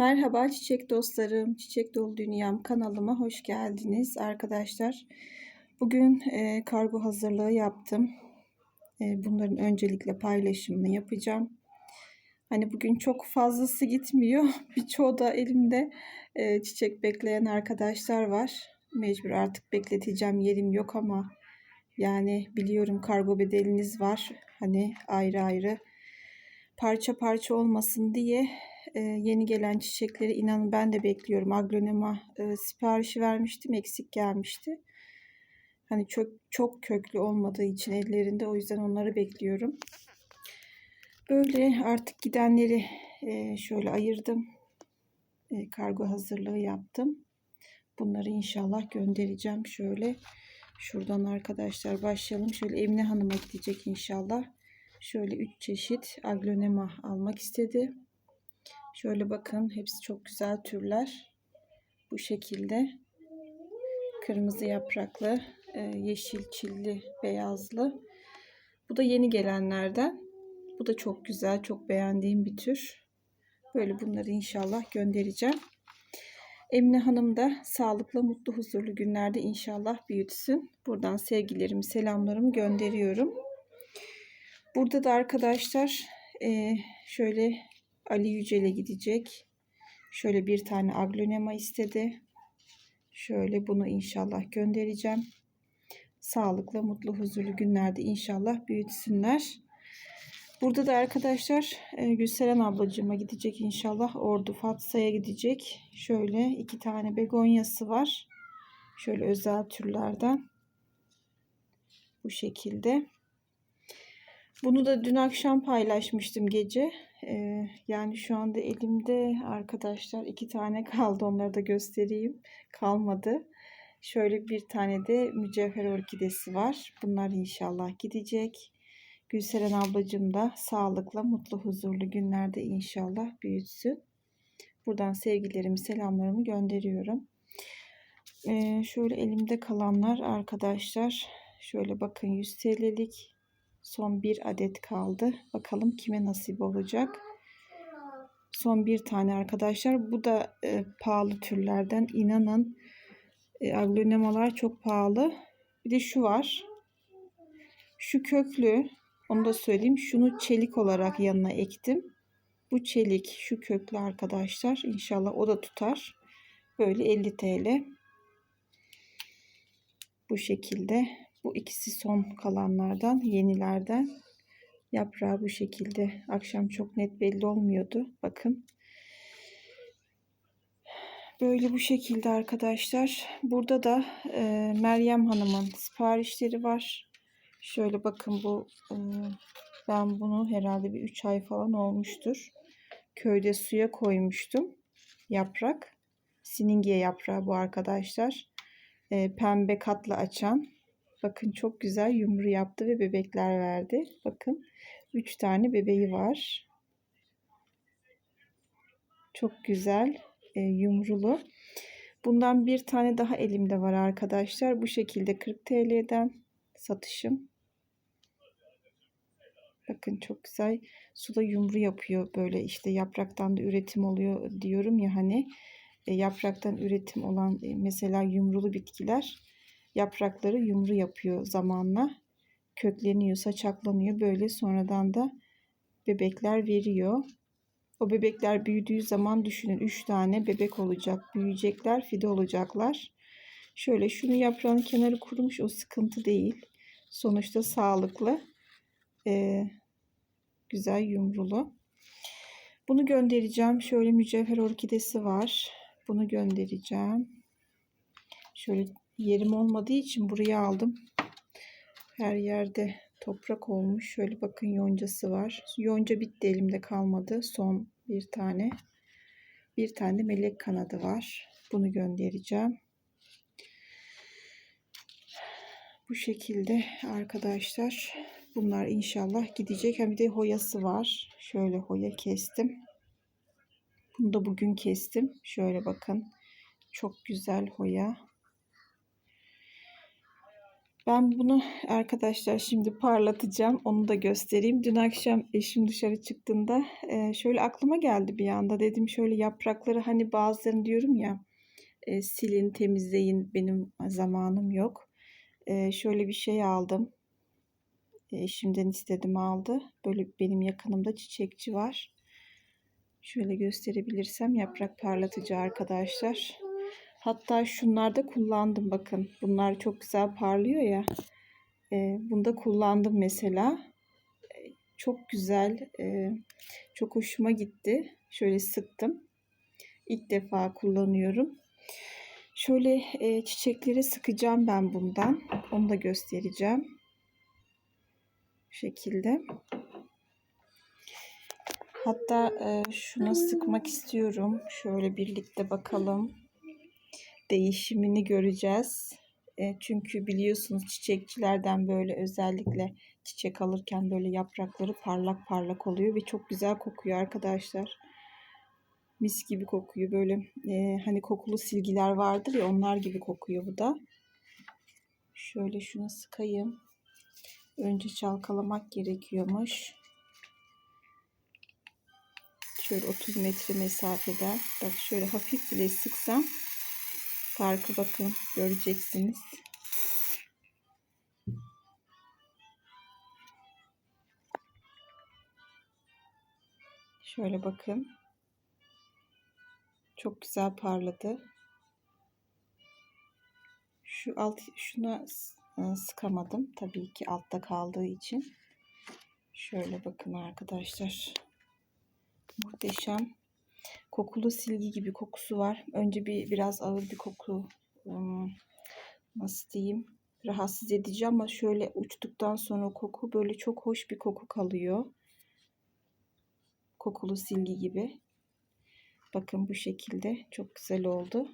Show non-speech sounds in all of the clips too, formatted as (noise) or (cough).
Merhaba çiçek dostlarım, çiçek dolu dünyam kanalıma hoş geldiniz arkadaşlar. Bugün e, kargo hazırlığı yaptım. E, bunların öncelikle paylaşımını yapacağım. Hani bugün çok fazlası gitmiyor. (laughs) Birçoğu da elimde e, çiçek bekleyen arkadaşlar var. Mecbur artık bekleteceğim yerim yok ama yani biliyorum kargo bedeliniz var. Hani ayrı ayrı parça parça olmasın diye e, yeni gelen çiçekleri inanın ben de bekliyorum. Aglonema e, siparişi vermiştim eksik gelmişti. Hani çok, çok köklü olmadığı için ellerinde o yüzden onları bekliyorum. Böyle artık gidenleri e, şöyle ayırdım. E, kargo hazırlığı yaptım. Bunları inşallah göndereceğim. Şöyle şuradan arkadaşlar başlayalım. Şöyle Emine Hanım'a gidecek inşallah. Şöyle 3 çeşit aglonema almak istedi. Şöyle bakın hepsi çok güzel türler. Bu şekilde kırmızı yapraklı, e, yeşil çilli, beyazlı. Bu da yeni gelenlerden. Bu da çok güzel, çok beğendiğim bir tür. Böyle bunları inşallah göndereceğim. Emine Hanım da sağlıklı, mutlu, huzurlu günlerde inşallah büyütsün. Buradan sevgilerimi, selamlarımı gönderiyorum. Burada da arkadaşlar e, şöyle Ali Yücel'e gidecek. Şöyle bir tane aglonema istedi. Şöyle bunu inşallah göndereceğim. Sağlıklı, mutlu, huzurlu günlerde inşallah büyütsünler. Burada da arkadaşlar e, Gülseren ablacığıma gidecek inşallah. Ordu Fatsa'ya gidecek. Şöyle iki tane begonyası var. Şöyle özel türlerden. Bu şekilde. Bunu da dün akşam paylaşmıştım gece. Ee, yani şu anda elimde arkadaşlar iki tane (laughs) kaldı. Onları da göstereyim. Kalmadı. Şöyle bir tane de mücevher orkidesi var. Bunlar inşallah gidecek. Gülseren ablacığım da sağlıklı, mutlu, huzurlu günlerde inşallah büyütsün. Buradan sevgilerimi, selamlarımı gönderiyorum. Ee, şöyle elimde kalanlar arkadaşlar. Şöyle bakın 100 TL'lik Son bir adet kaldı. Bakalım kime nasip olacak. Son bir tane arkadaşlar. Bu da e, pahalı türlerden. İnanın e, aglonemalar çok pahalı. Bir de şu var. Şu köklü. Onu da söyleyeyim. Şunu çelik olarak yanına ektim. Bu çelik şu köklü arkadaşlar. İnşallah o da tutar. Böyle 50 TL. Bu şekilde. Bu ikisi son kalanlardan, yenilerden. Yaprağı bu şekilde. Akşam çok net belli olmuyordu. Bakın. Böyle bu şekilde arkadaşlar. Burada da e, Meryem Hanım'ın siparişleri var. Şöyle bakın bu e, ben bunu herhalde bir 3 ay falan olmuştur. Köyde suya koymuştum. Yaprak. Siningiye yaprağı bu arkadaşlar. E, pembe katla açan Bakın çok güzel yumru yaptı ve bebekler verdi. Bakın 3 tane bebeği var. Çok güzel e, yumrulu. Bundan bir tane daha elimde var arkadaşlar. Bu şekilde 40 TL'den satışım. Bakın çok güzel suda yumru yapıyor böyle işte yapraktan da üretim oluyor diyorum ya hani e, yapraktan üretim olan e, mesela yumrulu bitkiler yaprakları yumru yapıyor zamanla. Kökleniyor, saçaklanıyor. Böyle sonradan da bebekler veriyor. O bebekler büyüdüğü zaman düşünün 3 tane bebek olacak. Büyüyecekler, fide olacaklar. Şöyle şunu yaprağın kenarı kurumuş o sıkıntı değil. Sonuçta sağlıklı. Ee, güzel yumrulu. Bunu göndereceğim. Şöyle mücevher orkidesi var. Bunu göndereceğim. Şöyle yerim olmadığı için buraya aldım. Her yerde toprak olmuş. Şöyle bakın yoncası var. Yonca bitti elimde kalmadı. Son bir tane. Bir tane de melek kanadı var. Bunu göndereceğim. Bu şekilde arkadaşlar. Bunlar inşallah gidecek. Hem de hoyası var. Şöyle hoya kestim. Bunu da bugün kestim. Şöyle bakın. Çok güzel hoya. Ben bunu arkadaşlar şimdi parlatacağım. Onu da göstereyim. Dün akşam eşim dışarı çıktığında e, şöyle aklıma geldi bir anda. Dedim şöyle yaprakları hani bazılarını diyorum ya e, silin, temizleyin. Benim zamanım yok. E, şöyle bir şey aldım. Eşimden istedim aldı. Böyle benim yakınımda çiçekçi var. Şöyle gösterebilirsem yaprak parlatıcı arkadaşlar. Hatta şunlarda kullandım bakın. Bunlar çok güzel parlıyor ya. E, bunda kullandım mesela. E, çok güzel. E, çok hoşuma gitti. Şöyle sıktım. İlk defa kullanıyorum. Şöyle e, çiçekleri sıkacağım ben bundan. Onu da göstereceğim. Bu şekilde. Hatta e, şuna sıkmak istiyorum. Şöyle birlikte bakalım. Değişimini göreceğiz. E, çünkü biliyorsunuz çiçekçilerden böyle özellikle çiçek alırken böyle yaprakları parlak parlak oluyor ve çok güzel kokuyor arkadaşlar. Mis gibi kokuyor böyle e, hani kokulu silgiler vardır ya onlar gibi kokuyor bu da. Şöyle şunu sıkayım. Önce çalkalamak gerekiyormuş. Şöyle 30 metre mesafede. Bak şöyle hafif bile sıksam farkı bakın göreceksiniz. Şöyle bakın. Çok güzel parladı. Şu alt şuna e, sıkamadım tabii ki altta kaldığı için. Şöyle bakın arkadaşlar. Muhteşem. Kokulu silgi gibi kokusu var. Önce bir biraz ağır bir koku nasıl diyeyim rahatsız edici ama şöyle uçtuktan sonra koku böyle çok hoş bir koku kalıyor. Kokulu silgi gibi. Bakın bu şekilde çok güzel oldu.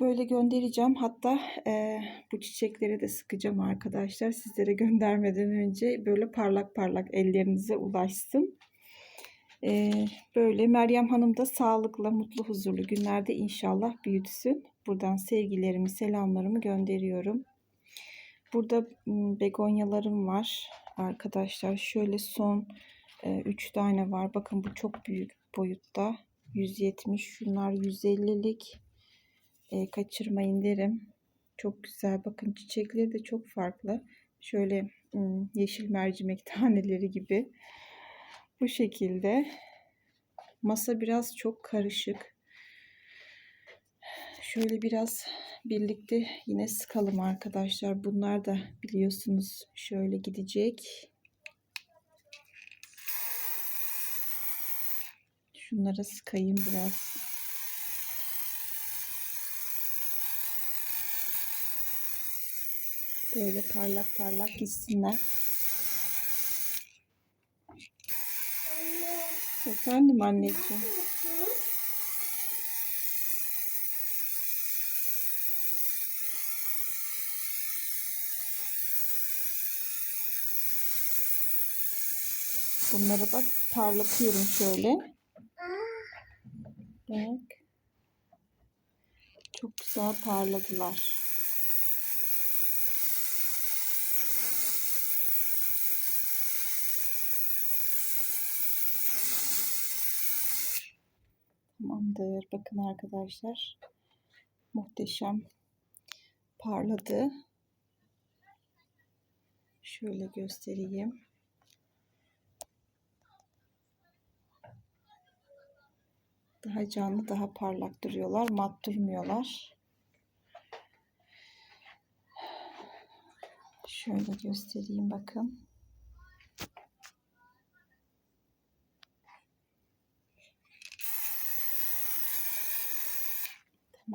Böyle göndereceğim. Hatta e, bu çiçekleri de sıkacağım arkadaşlar. Sizlere göndermeden önce böyle parlak parlak ellerinize ulaşsın. E, böyle Meryem Hanım da sağlıklı, mutlu, huzurlu günlerde inşallah büyütsün. Buradan sevgilerimi, selamlarımı gönderiyorum. Burada begonyalarım var arkadaşlar. Şöyle son 3 e, tane var. Bakın bu çok büyük boyutta. 170 şunlar 150'lik e, kaçırmayın derim. Çok güzel. Bakın çiçekleri de çok farklı. Şöyle yeşil mercimek (laughs) taneleri gibi. Bu şekilde. Masa biraz çok karışık. Şöyle biraz birlikte yine sıkalım arkadaşlar. Bunlar da biliyorsunuz şöyle gidecek. Şunlara sıkayım biraz. Böyle parlak parlak gitsinler. Efendim anneciğim. Bunları da parlatıyorum şöyle. Bak. Çok güzel parladılar. Tamamdır. Bakın arkadaşlar. Muhteşem parladı. Şöyle göstereyim. Daha canlı, daha parlak duruyorlar. Mat durmuyorlar. Şöyle göstereyim bakın.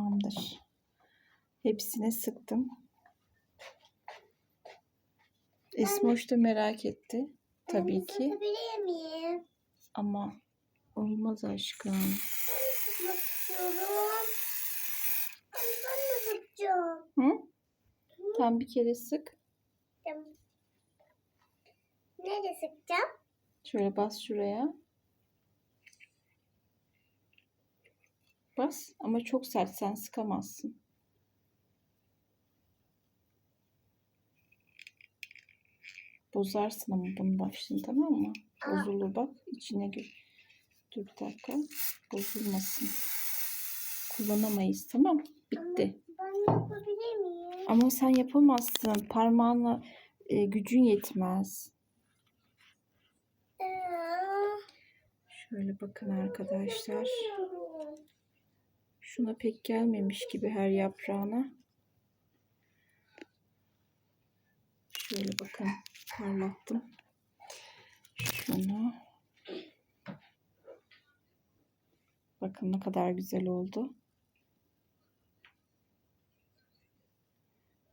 Tamamdır. Hepsine sıktım. Esmoş da merak etti. Tabii ki. miyim? Ama olmaz aşkım. Ben. Hı? Tam bir kere sık. Nerede sıkacağım? Şöyle bas şuraya. bas ama çok sertsen sıkamazsın. Bozarsın ama bunu başını tamam mı? Bozulur bak içine gir. Dur bir dakika. Bozulmasın. Kullanamayız tamam Bitti. Ama? Ama sen yapamazsın. Parmağınla e, gücün yetmez. Şöyle bakın arkadaşlar. Şuna pek gelmemiş gibi her yaprağına. Şöyle bakın parlattım. Şunu. Bakın ne kadar güzel oldu.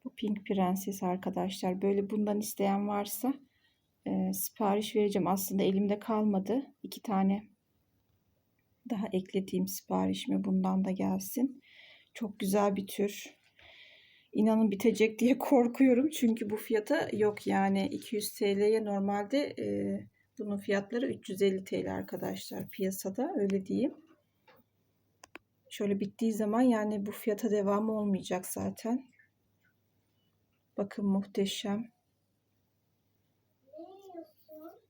Bu Pink Prenses arkadaşlar. Böyle bundan isteyen varsa e, sipariş vereceğim. Aslında elimde kalmadı. İki tane daha eklediğim siparişime bundan da gelsin. Çok güzel bir tür. İnanın bitecek diye (laughs) korkuyorum. Çünkü bu fiyata yok yani 200 TL'ye normalde e, bunun fiyatları 350 TL arkadaşlar piyasada öyle diyeyim. Şöyle bittiği zaman yani bu fiyata devam olmayacak zaten. Bakın muhteşem. Ne yiyorsun?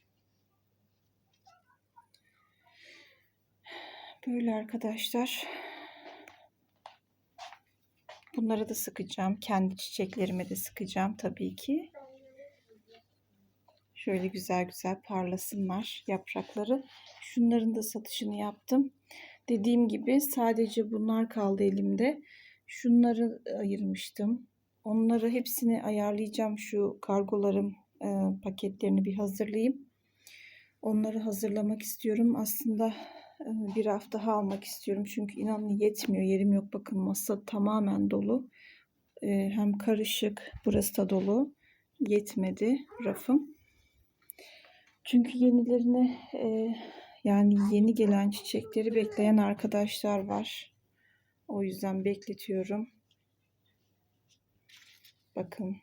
Böyle arkadaşlar. Bunları da sıkacağım. Kendi çiçeklerime de sıkacağım tabii ki. Şöyle güzel güzel parlasınlar yaprakları. Şunların da satışını yaptım. Dediğim gibi sadece bunlar kaldı elimde. Şunları ayırmıştım. Onları hepsini ayarlayacağım. Şu kargolarım e, paketlerini bir hazırlayayım. Onları hazırlamak istiyorum. Aslında bir hafta daha almak istiyorum. Çünkü inanın yetmiyor. Yerim yok. Bakın masa tamamen dolu. E, hem karışık. Burası da dolu. Yetmedi rafım. Çünkü yenilerini e, yani yeni gelen çiçekleri bekleyen arkadaşlar var. O yüzden bekletiyorum. Bakın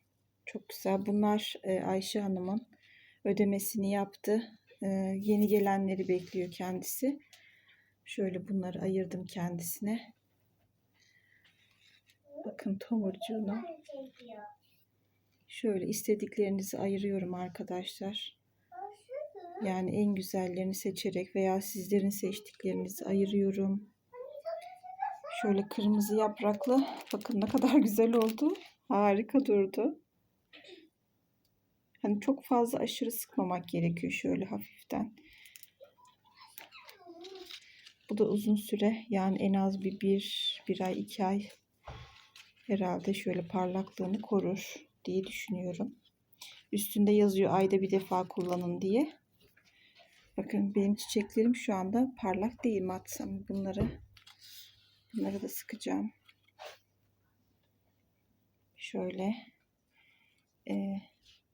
çok güzel. Bunlar e, Ayşe Hanım'ın ödemesini yaptı. E, yeni gelenleri bekliyor kendisi. Şöyle bunları ayırdım kendisine. Bakın çekiyor? Şöyle istediklerinizi ayırıyorum arkadaşlar. Yani en güzellerini seçerek veya sizlerin seçtiklerinizi ayırıyorum. Şöyle kırmızı yapraklı. Bakın ne kadar güzel oldu. Harika durdu. Hani çok fazla aşırı sıkmamak gerekiyor şöyle hafiften. Bu da uzun süre yani en az bir, bir, bir ay iki ay herhalde şöyle parlaklığını korur diye düşünüyorum. Üstünde yazıyor ayda bir defa kullanın diye. Bakın benim çiçeklerim şu anda parlak değil mat bunları bunları da sıkacağım. Şöyle e,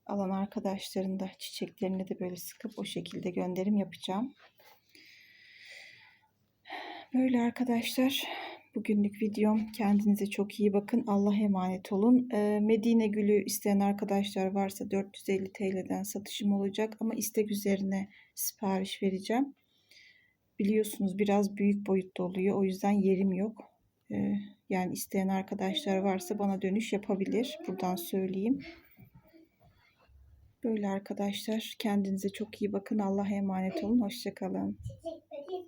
alan arkadaşların da çiçeklerini de böyle sıkıp o şekilde gönderim yapacağım. Böyle arkadaşlar bugünlük videom. Kendinize çok iyi bakın. Allah'a emanet olun. Ee, Medine gülü isteyen arkadaşlar varsa 450 TL'den satışım olacak ama istek üzerine sipariş vereceğim. Biliyorsunuz biraz büyük boyutta oluyor. O yüzden yerim yok. Ee, yani isteyen arkadaşlar varsa bana dönüş yapabilir. Buradan söyleyeyim. Böyle arkadaşlar kendinize çok iyi bakın. Allah'a emanet olun. Hoşçakalın.